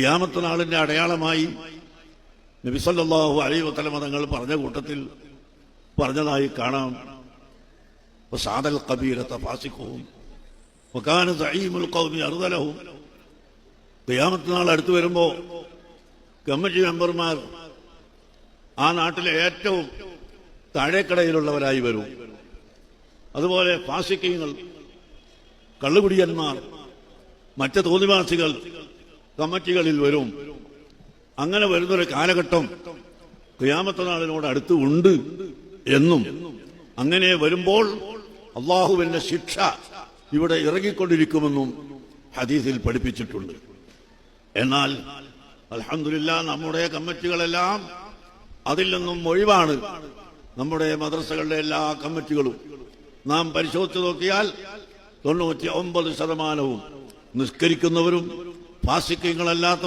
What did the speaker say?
ഖിയാമത്ത് നാളിന്റെ അടയാളമായി നബിസല്ലാഹു അലൈ വത്തലമ തങ്ങൾ പറഞ്ഞ കൂട്ടത്തിൽ പറഞ്ഞതായി കാണാം. സാദൽ കബീരത്തെ ഫാസിഖവും അറുതലവും ഖിയാമത്ത് നാൾ അടുത്തു വരുമ്പോ കമ്മിറ്റി മെമ്പർമാർ ആ നാട്ടിലെ ഏറ്റവും താഴേക്കടയിലുള്ളവരായി വരും. അതുപോലെ ഫാസിക്കങ്ങൾ കള്ളുകുടിയന്മാർ മറ്റ് തോന്നിവാസികൾ കമ്മിറ്റികളിൽ വരും. അങ്ങനെ വരുന്നൊരു കാലഘട്ടം ക്രിയാമത്ത നാളിനോട് അടുത്ത് ഉണ്ട് എന്നും. അങ്ങനെ വരുമ്പോൾ അള്ളാഹുവിന്റെ ശിക്ഷ ഇവിടെ ഇറങ്ങിക്കൊണ്ടിരിക്കുമെന്നും ഹദീസിൽ പഠിപ്പിച്ചിട്ടുണ്ട്. എന്നാൽ അലഹമില്ല നമ്മുടെ കമ്മിറ്റികളെല്ലാം അതിൽ നിന്നും ഒഴിവാണ്. നമ്മുടെ മദ്രസകളുടെ എല്ലാ കമ്മിറ്റികളും. നാം പരിശോധിച്ചു നോക്കിയാൽ തൊണ്ണൂറ്റി ഒമ്പത് ശതമാനവും നിസ്കരിക്കുന്നവരും ഫാസിക്കങ്ങളല്ലാത്തവരും